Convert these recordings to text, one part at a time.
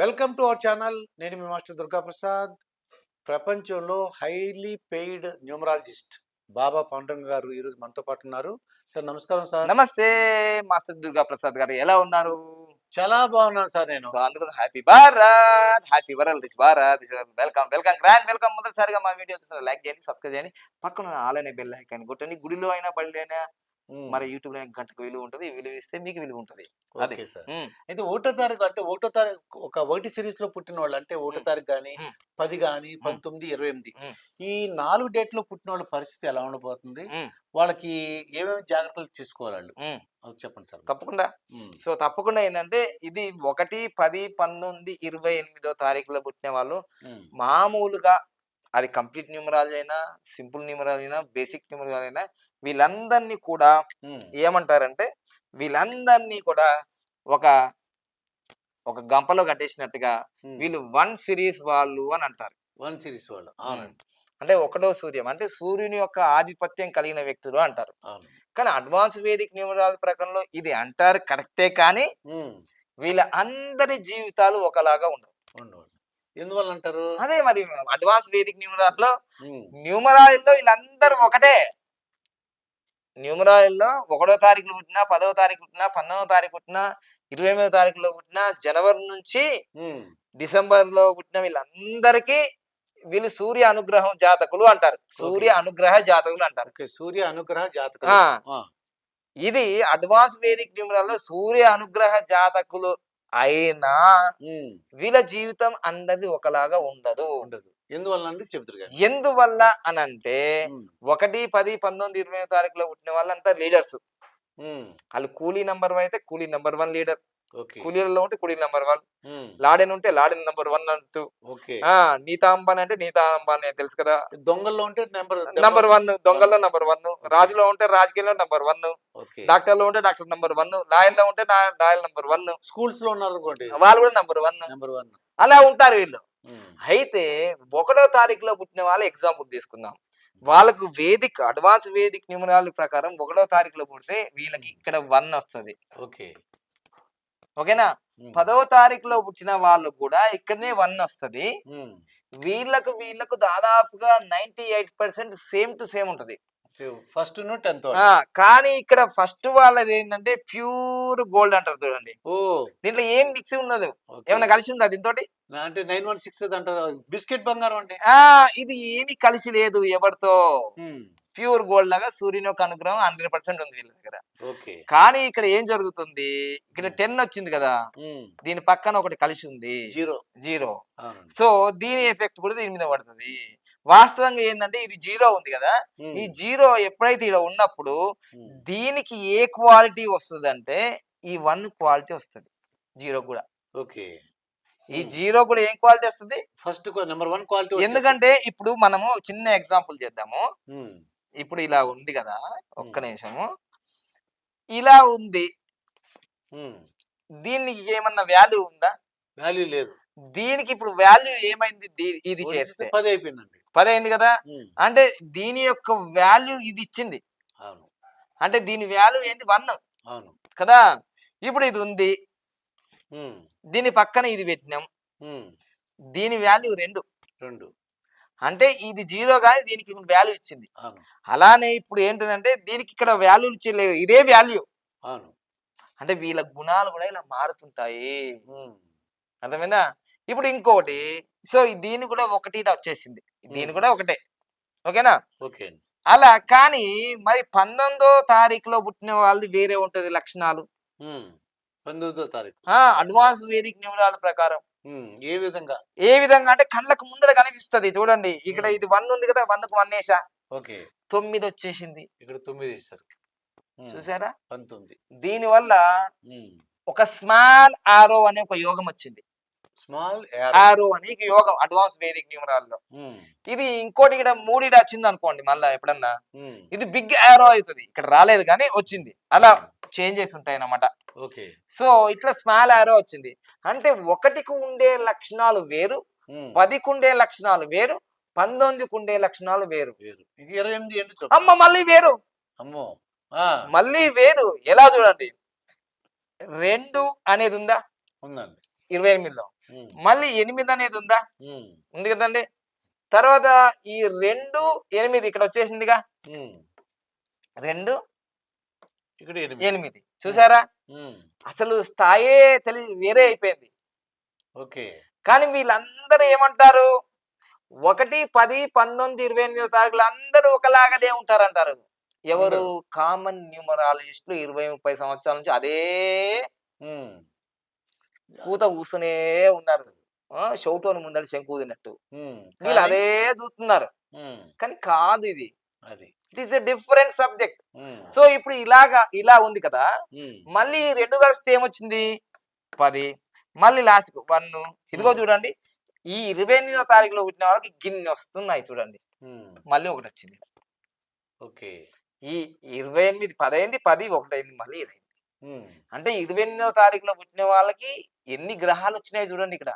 Welcome to our channel. నేను మీ master Durga Prasad ప్రపంచంలో highly paid numerologist Baba Panduranga గారు ఈరోజు మనతో పాటు ఉన్నారు. సార్ నమస్కారం సార్. నమస్తే మాస్టర్ దుర్గా ప్రసాద్ గారు. ఎలా ఉన్నారు? చాలా బాగున్నాను సార్ నేను. సో అందుకు happy Bharat happy world rich Bharat welcome welcome grand welcome మొదటిసారిగా మా వీడియో లైక్ చేయండి సబ్స్క్రైబ్ చేయండి. పక్కన ఆలనే బెల్ ఐకాన్ కొట్టండి. గుడిలో అయినా బళ్ళు అయినా మ్మ్. మరి యూట్యూబ్లో గంటకు విలువ ఉంటుంది విలువ ఇస్తే మీకు విలువ ఉంటుంది అది. సార్. అయితే ఒకటో తారీఖు అంటే ఒకటో తారీఖు ఒక ఒకటి సిరీస్లో పుట్టిన వాళ్ళు అంటే ఒకటో. తారీఖు కానీ. పది కానీ పంతొమ్మిది ఇరవై ఎనిమిది. ఈ నాలుగు డేట్లో పుట్టిన వాళ్ళ పరిస్థితి ఎలా ఉండబోతుంది. వాళ్ళకి ఏమేమి జాగ్రత్తలు తీసుకోవాలి. అది చెప్పండి సార్ తప్పకుండా. సో తప్పకుండా ఏంటంటే ఇది ఒకటి పది పంతొమ్మిది ఇరవై ఎనిమిదో తారీఖులో పుట్టిన వాళ్ళు మ్మ్. మామూలుగా అది కంప్లీట్ న్యూమరాలజీ అయినా సింపుల్ న్యూమరాలజీ అయినా బేసిక్ న్యూమరాలజీ అయినా వీళ్ళందరినీ కూడా. ఏమంటారంటే వీళ్ళందరినీ కూడా ఒక ఒక గంపలో కట్టేసినట్టుగా. వీళ్ళు వన్ సిరీస్ వాళ్ళు అని అంటారు వన్ సిరీస్ వాళ్ళు అంటే ఒకటో సూర్యం అంటే సూర్యుని యొక్క ఆధిపత్యం కలిగిన వ్యక్తులు అంటారు కానీ అడ్వాన్స్ వేదిక్ న్యూమరాలజీ ప్రకారంలో ఇది అంటారు కరెక్టే కానీ. వీళ్ళ అందరి జీవితాలు ఒకలాగా ఉండవు ఉండు ఉండు. ఎందువల్ల అంటారు అదే మరి అడ్వాన్స్ వేదిక్ న్యూమరాల్లో మ్మ్. న్యూమరాయిల్లో వీళ్ళందరూ ఒకటే న్యూమరాయిల్లో ఒకటో తారీఖులో పుట్టినా పదవ తారీఖు పుట్టినా పంతొమ్మిదో తారీఖు పుట్టినా ఇరవై ఎనిమిదో తారీఖులో పుట్టినా జనవరి నుంచి. డిసెంబర్లో పుట్టిన వీళ్ళందరికీ వీళ్ళు సూర్య అనుగ్రహం జాతకులు అంటారు సూర్య అనుగ్రహ జాతకులు అంటారు సూర్య అనుగ్రహ జాతకం ఆ. ఆ. ఇది అడ్వాన్స్ వేదిక్ న్యూమరాల్లో సూర్య అనుగ్రహ జాతకులు అయినా. వీళ్ళ జీవితం అందరిది ఒకలాగా ఉండదు ఉండదు ఎందువల్ల అండి చెబుతారు కానీ ఎందువల్ల అని అంటే. ఒకటి పది పంతొమ్మిది ఇరవై తారీఖులో పుట్టిన వాళ్ళంతా లీడర్స్. వాళ్ళు కూలీ నంబర్ వన్ అయితే కూలీ నంబర్ వన్ లీడర్ కూలీలలో ఉంటే కూలీ నంబర్ వన్. లాడెన్ ఉంటే లాడెన్ నంబర్ వన్ అంటూ. ఆ నీతాంబాన్ అంటే నీతాంబాన్ తెలుసు కదా. దొంగల్లో ఉంటే నెంబర్ నంబర్ వన్ దొంగల్లో నంబర్ వన్. రాజులో ఉంటే రాజకీయంలో నంబర్ వన్. ఓకే. డాక్టర్లో ఉంటే డాక్టర్ నంబర్ వన్. లాయర్లో ఉంటే లాయర్ నంబర్ వన్. స్కూల్స్లో ఉన్నారు అనుకోండి వాళ్ళు కూడా నంబర్ వన్. Number one. అలా ఉంటారు వీళ్ళు. అయితే ఒకటో తారీఖులో పుట్టిన వాళ్ళు ఎగ్జాంపుల్ తీసుకుందాం. వాళ్ళకు వేదిక్ అడ్వాన్స్ వేదిక్ న్యూమరాలజీ ప్రకారం ఒకటో తారీఖులో పుడితే వీళ్ళకి ఇక్కడ వన్ వస్తుంది. ఓకే. ఓకేనా. పదవ తారీఖులో పుట్టిన వాళ్ళు కూడా ఇక్కడనే వన్ వస్తది. వీళ్ళకు వీళ్ళకు దాదాపుగా ninety eight percent same to same ఉంటది. ఫస్ట్ను టెన్త్ కానీ ఇక్కడ ఫస్ట్ వాళ్ళది ఏంటంటే ప్యూర్ గోల్డ్ అంటారు చూడండి. ఓ. దీంట్లో ఏం మిక్స్ ఉన్నది. ఏమైనా కలిసి ఉందా దీంతో అంటే నైన్ వన్ సిక్స్ అంటారు. బిస్కెట్ బంగారం ఆ ఇది ఏమి కలిసి లేదు ఎవరితో. ప్యూర్ గోల్డ్ లాగా సూర్యుని యొక్క అనుగ్రహం హండ్రెడ్ పర్సెంట్ ఉంది వీళ్ళ దగ్గర. కానీ ఇక్కడ ఏం జరుగుతుంది? ఇక్కడ టెన్ వచ్చింది కదా. దీని పక్కన ఒకటి కలిసి ఉంది. జీరో. జీరో. సో దీని ఎఫెక్ట్ కూడా దీని మీద పడుతుంది. వాస్తవంగా ఏంటంటే ఇది జీరో ఉంది కదా. ఈ జీరో ఎప్పుడైతే ఇక్కడ ఉన్నప్పుడు. దీనికి ఏ క్వాలిటీ వస్తుంది అంటే ఈ వన్ క్వాలిటీ వస్తుంది. జీరో కూడా. ఓకే. ఈ జీరో కూడా ఏం క్వాలిటీ వస్తుంది? ఫస్ట్ నెంబర్ వన్ క్వాలిటీ ఎందుకంటే ఇప్పుడు మనము చిన్న ఎగ్జాంపుల్ చేద్దాము. ఇప్పుడు ఇలా ఉంది కదా ఒక్క. నిమిషము. ఇలా ఉంది. దీనికి ఏమన్నా వాల్యూ ఉందా? వాల్యూ లేదు. దీనికి ఇప్పుడు వాల్యూ ఏమైంది ఇది చేస్తే? పది అయిపోయిందండి. పది అయింది కదా. అంటే దీని యొక్క వాల్యూ ఇది ఇచ్చింది. అవును. అంటే దీని వాల్యూ ఏంది? వన్ అవును. కదా? ఇప్పుడు ఇది ఉంది. దీని పక్కన ఇది పెట్టినాం. దీని వాల్యూ రెండు. రెండు. అంటే ఇది జీరో కానీ దీనికి వాల్యూ ఇచ్చింది. అలానే ఇప్పుడు ఏంటిదంటే దీనికి ఇక్కడ వాల్యూ ఇచ్చలేదు ఇదే వాల్యూ అంటే వీళ్ళ గుణాలు కూడా ఇలా మారుతుంటాయి. అర్థమైందా? ఇప్పుడు ఇంకొకటి సో దీని కూడా ఒకటి వచ్చేసింది. దీని. కూడా ఒకటే. ఓకేనా? ఓకే. అలా కానీ మరి పంతొమ్మిదో తారీఖులో పుట్టిన వాళ్ళది వేరే ఉంటది లక్షణాలు. మ్మ్. పంతొమ్మిదో తారీఖు. ఆ అడ్వాన్స్ వేదిక్ న్యూమరాల ప్రకారం. ఏ విధంగా? ఏ విధంగా అంటే కళ్ళకు ముందర కనిపిస్తది చూడండి. ఇక్కడ. ఇది వన్ ఉంది కదా వన్కు వన్ వేసా? ఓకే. తొమ్మిది వచ్చేసింది. ఇక్కడ తొమ్మిది మ్మ్. చూసారా? పంతొమ్మిది. దీని వల్ల. ఒక స్మాల్ ఆరో అనే ఒక యోగం వచ్చింది. స్మాల్ ఆరో అని యోగం అడ్వాన్స్ వేదిక్ న్యూమరాల్లో. ఇది ఇంకోటి ఇక్కడ మూడిడ వచ్చింది అనుకోండి మళ్ళా ఎప్పుడన్నా. ఇది బిగ్ ఆరో అవుతుంది. ఇక్కడ రాలేదు కానీ వచ్చింది. అలా చేంజెస్ ఉంటాయి అన్నమాట ఓకే. సో ఇట్లా స్మాల్ ఆరో వచ్చింది. అంటే ఒకటికి ఉండే లక్షణాలు వేరు. పదికి ఉండే లక్షణాలు వేరు పంతొమ్మిదికి ఉండే లక్షణాలు వేరు. వేరు. ఇరవై ఎనిమిది అమ్మ మళ్ళీ వేరు. అమ్మో. మళ్ళీ వేరు. ఎలా చూడండి? రెండు అనేది ఉందా? ఉందండి. ఇరవై ఎనిమిదిలో. మళ్ళీ ఎనిమిది అనేది ఉందా? ఉంది కదండి. తర్వాత ఈ రెండు ఎనిమిది ఇక్కడ వచ్చేసిందిగా. రెండు ఇక్కడ ఎనిమిది. చూసారా? అసలు స్థాయే తెలి వేరే అయిపోయింది. ఓకే. కానీ వీళ్ళందరూ ఏమంటారు? ఒకటి పది పంతొమ్మిది ఇరవై ఎనిమిదో తారీఖులు అందరూ ఒకలాగానే ఉంటారంటారు. ఎవరు? కామన్ న్యూమరాలజిస్టులు ఇరవై ముప్పై సంవత్సరాల నుంచి అదే కూత కూసునే ఉన్నారు. షౌటోని ముందడి శంకు తిన్నట్టు వీళ్ళు అదే చూస్తున్నారు. కానీ కాదు ఇది. అది. It is a different subject so ఇప్పుడు ఇలాగా ఇలా ఉంది కదా. మళ్ళీ రెండు కలిస్తే ఏమొచ్చింది? పది. మళ్ళీ లాస్ట్ వన్ ఇదిగో. చూడండి. ఈ ఇరవై ఎనిమిదో తారీఖులో పుట్టిన వాళ్ళకి గిన్నె వస్తున్నాయి చూడండి. మళ్ళీ ఒకటి వచ్చింది. ఓకే. ఈ ఇరవై ఎనిమిది పదైంది పది ఒకటైంది మళ్ళీ ఇదైంది. అంటే ఇరవై తారీఖులో పుట్టిన వాళ్ళకి ఎన్ని గ్రహాలు వచ్చినాయి చూడండి ఇక్కడ.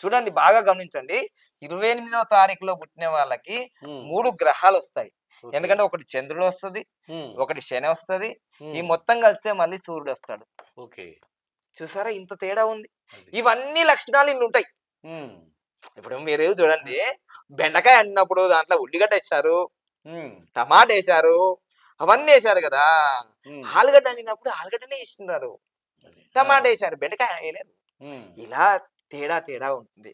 చూడండి బాగా గమనించండి. ఇరవై ఎనిమిదవ తారీఖులో పుట్టిన వాళ్ళకి మూడు గ్రహాలు వస్తాయి. ఎందుకంటే ఒకటి చంద్రుడు వస్తది ఒకటి శని వస్తది. ఈ మొత్తం కలిస్తే మళ్ళీ సూర్యుడు వస్తాడు. ఓకే. చూసారా? ఇంత తేడా ఉంది. ఇవన్నీ లక్షణాలు ఇన్ని ఉంటాయి. ఇప్పుడు మీరు చూడండి. బెండకాయ అన్నప్పుడు దాంట్లో ఉల్లిగడ్డ ఉమ్, టమాటా వేశారు. అవన్నీ వేశారు కదా. ఆలుగడ్డ అనినప్పుడు ఆలుగడ్డనే వేస్తున్నారు. అది. టమాటా వేశారు బెండకాయ వేయలేదు. ఇలా తేడా తేడా ఉంటుంది.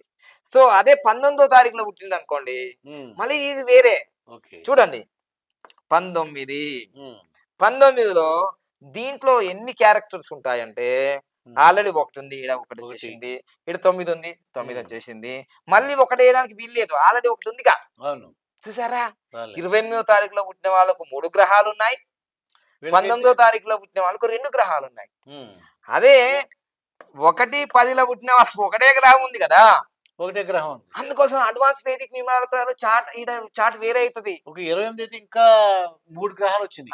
సో అదే పంతొమ్మిదో తారీఖులో పుట్టింది అనుకోండి మళ్ళీ ఇది వేరే. చూడండి. పంతొమ్మిది. పంతొమ్మిదిలో దీంట్లో ఎన్ని క్యారెక్టర్స్ ఉంటాయంటే ఆల్రెడీ ఒకటి ఉంది ఇక్కడ ఒకటి. వచ్చేసింది ఇక్కడ తొమ్మిది ఉంది తొమ్మిది. వచ్చేసింది మళ్ళీ ఒకటి వేయడానికి వీలు లేదు ఆల్రెడీ ఒకటి ఉందిగా. అవును. చూసారా. ఇరవై ఎనిమిదో తారీఖులో పుట్టిన వాళ్ళకు మూడు గ్రహాలు ఉన్నాయి పంతొమ్మిదో తారీఖులో పుట్టిన వాళ్ళకు రెండు గ్రహాలు ఉన్నాయి అదే ఒకటి పదిలో పుట్టిన వాళ్ళకు ఒకటే గ్రహం ఉంది కదా? ఒకటే గ్రహం అందుకోసం అడ్వాన్స్ వేదిక్ న్యూమరాలజీ చార్ట్ ఈడ చార్ట్ వేరే అవుతుంది ఒక ఇరవై ఎనిమిది ఇంకా మూడు గ్రహాలు వచ్చింది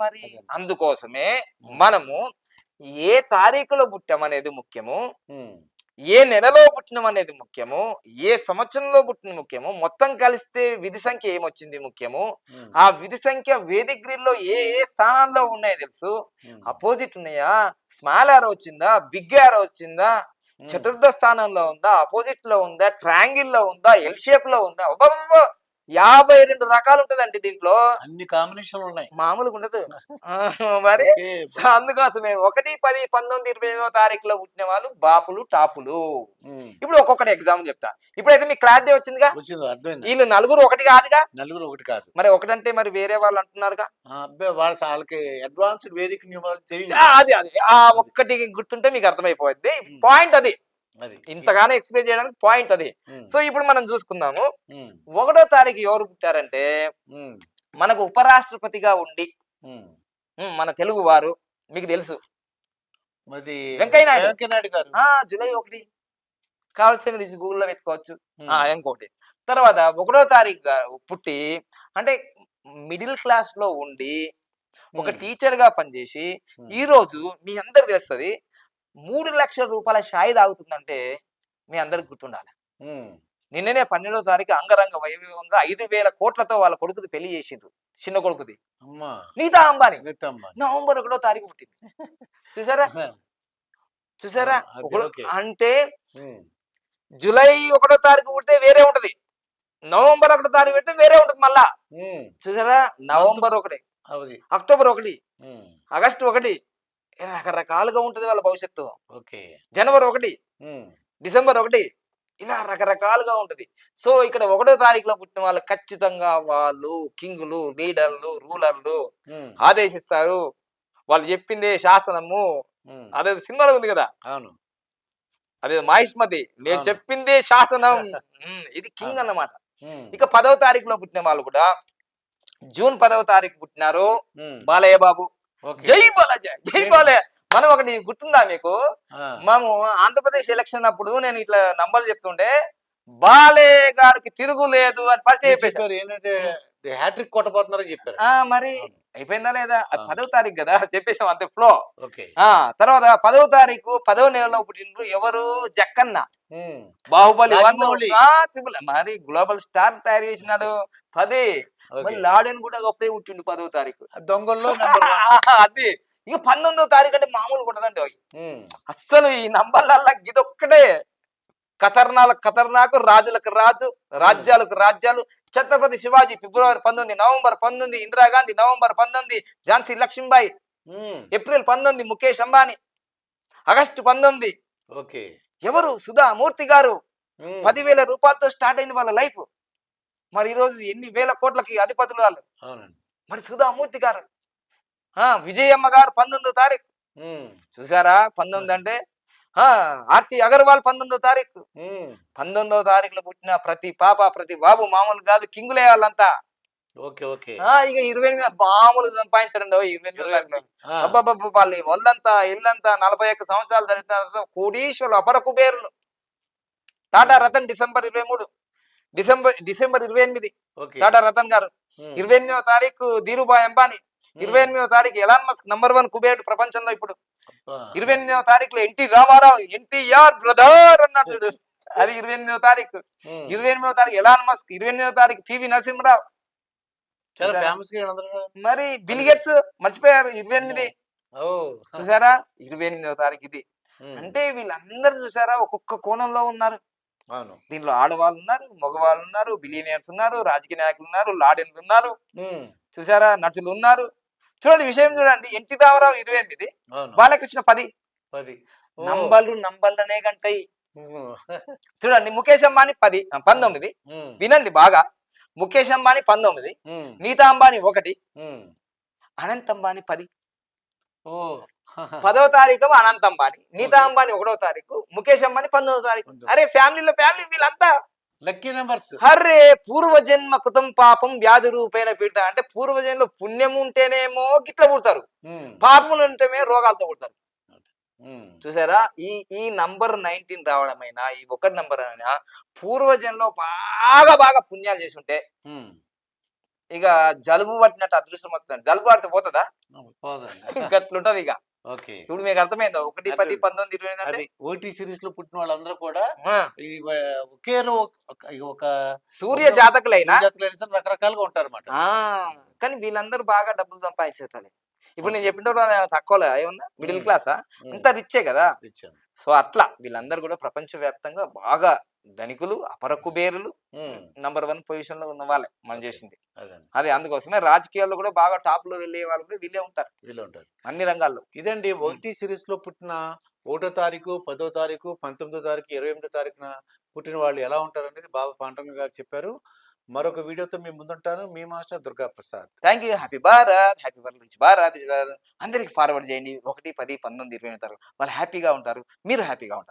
మరి అదే. అందుకోసమే మనము ఏ తారీఖులో పుట్టాం అనేది ముఖ్యము ఏ నెలలో పుట్టినం అనేది ముఖ్యము? ఏ సంవత్సరంలో పుట్టిన ముఖ్యము? మొత్తం కలిస్తే విధి సంఖ్య ఏమొచ్చింది ముఖ్యము? ఆ విధి సంఖ్య వేదిక్ గ్రిడ్లో ఏ ఏ స్థానాల్లో ఉన్నాయో తెలుసు? అపోజిట్ ఉన్నాయా? స్మాల్ ఆరో వచ్చిందా? బిగ్ ఆరో వచ్చిందా? చతుర్థ స్థానంలో ఉందా? అపోజిట్లో ఉందా? ట్రయాంగిల్లో ఉందా? ఎల్ షేప్లో ఉందా! యాభై రెండు రకాలు ఉంటదండి దీంట్లో. అన్ని కాంబినేషన్లు ఉన్నాయి. మామూలుగా ఉండదు. మరి అందుకోసమే ఒకటి పది పంతొమ్మిది ఇరవై ఎనిమిదో తారీఖులో పుట్టిన వాళ్ళు బాపులు టాపులు. ఇప్పుడు ఒక్కొక్కటి ఎగ్జామ్ చెప్తా. ఇప్పుడైతే మీకు క్లారిటీ వచ్చిందిగా? వీళ్ళు నలుగురు ఒకటి కాదుగా? నలుగురు ఒకటి కాదు. మరి ఒకటంటే మరి వేరే వాళ్ళు అంటున్నారుగా? వాళ్ళకి అడ్వాన్స్డ్ వేదిక అది అది. ఆ ఒక్కటి గుర్తుంటే మీకు అర్థమైపోద్ది. పాయింట్ అది. అది. ఇంతగానో ఎక్స్ప్లెయిన్ చేయడానికి పాయింట్ అది. సో ఇప్పుడు మనం చూసుకుందాము. ఒకటో తారీఖు ఎవరు పుట్టారంటే మనకు ఉపరాష్ట్రపతిగా ఉండి మన తెలుగు వారు మీకు తెలుసు. మరి వెంకయ్య నాయుడు. వెంకయ్య నాయుడు గారు. జూలై ఒకటి. కావాల్సిన మీరు గూగుల్లో ఆ ఇంకోటి. తర్వాత ఒకటో తారీఖు పుట్టి అంటే మిడిల్ క్లాస్లో ఉండి ఒక టీచర్గా పనిచేసి ఈ రోజు మీ అందరికి తెలుస్తుంది మూడు లక్షల రూపాయల షాయి తాగుతుందంటే మీ అందరికి గుర్తుండాలి. నిన్ననే పన్నెండో తారీఖు అంగరంగ వైభవంగా ఐదు వేల కోట్లతో వాళ్ళ కొడుకుది పెళ్ళి చేసిండ్రు చిన్న కొడుకుది. నీతా అంబానీ. నవంబర్ ఒకటో తారీఖు పుట్టింది. చూసారా? చూసారా. అంటే జూలై ఒకటో తారీఖు పుడితే వేరే ఉంటది. నవంబర్ ఒకటో తారీఖు పెడితే వేరే ఉంటది మళ్ళా. చూసారా? నవంబర్ ఒకటి. అక్టోబర్ ఒకటి. ఆగస్టు ఒకటి. రకరకాలుగా ఉంటది వాళ్ళ భవిష్యత్తు. ఓకే. జనవరి ఒకటి డిసెంబర్ ఒకటి ఇలా రకరకాలుగా ఉంటది. సో ఇక్కడ ఒకటో తారీఖులో పుట్టిన వాళ్ళు ఖచ్చితంగా వాళ్ళు కింగులు లీడర్లు రూలర్లు ఆదేశిస్తారు. వాళ్ళు చెప్పిందే శాసనము. అదే సినిమాలో ఉంది కదా? అవును. అదే మహిష్మతి నేను. చెప్పిందే శాసనం. ఇది కింగ్. అన్నమాట. ఇక పదవ తారీఖులో పుట్టిన వాళ్ళు కూడా జూన్ పదవ తారీఖు పుట్టినారు బాలయ్య బాబు. జై బాలయ్య జై బాలయ్య. మనం ఒకటి గుర్తుందా మీకు? మేము ఆంధ్రప్రదేశ్ ఎలక్షన్ అప్పుడు నేను ఇట్లా నంబర్లు చెప్తుంటే బాలయ్య గారికి తిరుగులేదు అని ఫస్ట్ చెప్పారు. ఏంటంటే హ్యాట్రిక్ కొట్టబోతున్నారని చెప్పారు. మరి. అయిపోయిందా లేదా? అది. పదవ తారీఖు కదా చెప్పేసాం అంతే ఫ్లో. ఆ తర్వాత పదవ తారీఖు పదవ నెలలో పుట్టినరు ఎవరు? జక్కన్న. బాహుబలి. ట్రిపుల్ మరి గ్లోబల్ స్టార్ తయారు చేసినాడు. పది. మరి లాడెన్ కూడా గొప్పే పుట్టిండు పదవ తారీఖు. దొంగల్లో అది. ఇక పంతొమ్మిదవ తారీఖు అంటే మామూలుగా ఉంటదండి వన్ అస్సలు ఈ నంబర్లల్లా ఇదొక్కటే ఖతర్నాలకు ఖతర్నాకు రాజులకు రాజు రాజ్యాలకు రాజ్యాలు. ఛత్రపతి శివాజీ ఫిబ్రవరి పంతొమ్మిది నవంబర్ పంతొమ్మిది ఇందిరాగాంధీ నవంబర్ పంతొమ్మిది ఝాన్సీ లక్ష్మీబాయి ఏప్రిల్ పంతొమ్మిది ముఖేష్ అంబానీ ఆగస్టు పంతొమ్మిది. ఓకే. ఎవరు? సుధా మూర్తి గారు పదివేల రూపాయలతో స్టార్ట్ అయింది వాళ్ళ లైఫ్. మరి ఈరోజు ఎన్ని వేల కోట్లకి అధిపతులు వాళ్ళు? మరి సుధా మూర్తి గారు. ఆ విజయమ్మ గారు పంతొమ్మిదో తారీఖు. చూసారా? పంతొమ్మిది అంటే ఆర్తి అగర్వాల్ పంతొమ్మిదో తారీఖు. పంతొమ్మిదో తారీఖులో పుట్టిన ప్రతి పాప ప్రతి బాబు మామూలు కాదు కింగులే వాళ్ళంతా. Okay okay. ఇక ఇరవై ఎనిమిది మామూలు సంపాదించండి ఇరవై ఎనిమిదో అబ్బాబ్బా వాళ్ళు ఒళ్ళంతా ఇల్లంతా నలభై ఒక్క సంవత్సరాలు ధరిస్తారు కోడీశ్వరులు అపర కుబేరులు. టాటా రతన్ డిసెంబర్ ఇరవై మూడు. డిసెంబర్ డిసెంబర్ ఇరవై ఎనిమిది. టాటా రతన్ గారు. ఇరవై ఎనిమిదవ తారీఖు ధీరుభాయ్ అంబానీ. ఇరవై ఎనిమిదవ తారీఖు ఎలాన్ మస్క్ నంబర్ వన్ కుబేరుడు ప్రపంచంలో ఇప్పుడు. ఇరవై ఎనిమిదవ తారీఖులో N T Rama Rao NTR brother అన్నాడు చూడు. అది ఇరవై ఎనిమిదవ తారీఖు. ఇరవై ఎనిమిదవ తారీఖు ఎలాన్ మస్క్ ఇరవై ఎనిమిదవ తారీఖు పివి నరసింహరావు. మరి బిలిగెట్స్ మర్చిపోయారు ఇరవై ఎనిమిది చూసారా? ఇరవై ఎనిమిదవ తారీఖు ఇది. అంటే వీళ్ళందరూ చూసారా? ఒక్కొక్క కోణంలో ఉన్నారు. దీనిలో ఆడవాళ్ళు ఉన్నారు మగవాళ్ళు ఉన్నారు బిలియనియర్స్ ఉన్నారు రాజకీయ నాయకులు ఉన్నారు లాడెన్లు ఉన్నారు. చూసారా? నటులు ఉన్నారు. చూడండి విషయం చూడండి. ఎన్టీ రామారావు ఇరవై ఎనిమిది బాలకృష్ణ పది. పది. నంబర్లు నంబర్లనే గంటాయి చూడండి ముఖేష్ అంబానీ పది పంతొమ్మిది. వినండి బాగా. ముఖేష్ అంబానీ పంతొమ్మిది నీతా అంబానీ ఒకటి అనంత్ అంబానీ పది. ఓ. పదవ తారీఖు అనంత్ అంబానీ నీతా. అంబానీ ఒకటో తారీఖు ముఖేష్ అంబానీ పంతొమ్మిదో తారీఖు. అరే ఫ్యామిలీలో ఫ్యామిలీ వీళ్ళంతా లక్కీ నెంబర్స్. అరే పూర్వజన్మ కృతం పాపం వ్యాధి రూపేణ పీడ అంటే పూర్వజన్మలో పుణ్యం ఉంటేనేమో గిట్ల పుడతారు. పాపములు ఉంటేనే రోగాలతో పుడతారు. చూసారా? ఈ ఈ నంబర్ నైన్టీన్ రావడమైనా ఈ ఒకటి నంబర్ అయినా పూర్వజన్లో బాగా బాగా పుణ్యాలు చేసి ఉంటే ఇక జలుబు పట్టినట్టు అదృష్టం వస్తుంది జలుబు పడితే పోతుందా? గట్లుంటది ఇక. ఇప్పుడు మీకు అర్థమైందో? ఒకటి పది పంతొమ్మిది ఇరవై ఎనిమిది అంటే ఓటీ సిరీస్లో పుట్టిన వాళ్ళందరూ కూడా ఒకే ఒక సూర్య జాతకులైనా జాతకులైన రకరకాలుగా ఉంటారు అనమాట ఆ. కానీ వీళ్ళందరూ బాగా డబ్బులు సంపాదించేస్తారు ఇప్పుడు నేను చెప్పిన తక్కువ ఏమన్నా మిడిల్. క్లాసా? ఇంత రిచ్చే కదా? సో అట్లా వీళ్ళందరూ కూడా ప్రపంచవ్యాప్తంగా బాగా ధనికులు అపర కుబేరులు నంబర్ వన్ పొజిషన్లో ఉన్న వాళ్ళే మనం. చేసింది. అదే అందుకోసమే రాజకీయాల్లో కూడా బాగా టాప్లో వెళ్ళే వాళ్ళు కూడా వీళ్ళే ఉంటారు. వీళ్ళు ఉంటారు. అన్ని రంగాల్లో. ఇదండి ఒకటి సిరీస్లో పుట్టిన ఒకటో తారీఖు పదో తారీఖు పంతొమ్మిదో తారీఖు ఇరవై ఎనిమిదో తారీఖున పుట్టిన వాళ్ళు ఎలా ఉంటారు అనేది బాబా పాండ్రంగ గారు చెప్పారు. మరొక వీడియోతో మీ ముందుంటాను. మీ master Durga Prasad. Thank you happy Bharat. Happy Bharat rich Bharat. అందరికి ఫార్వర్డ్ చేయండి. ఒకటి పది పంతొమ్మిది ఇరవై తారీఖు వాళ్ళు హ్యాపీగా ఉంటారు. మీరు హ్యాపీగా ఉంటారు.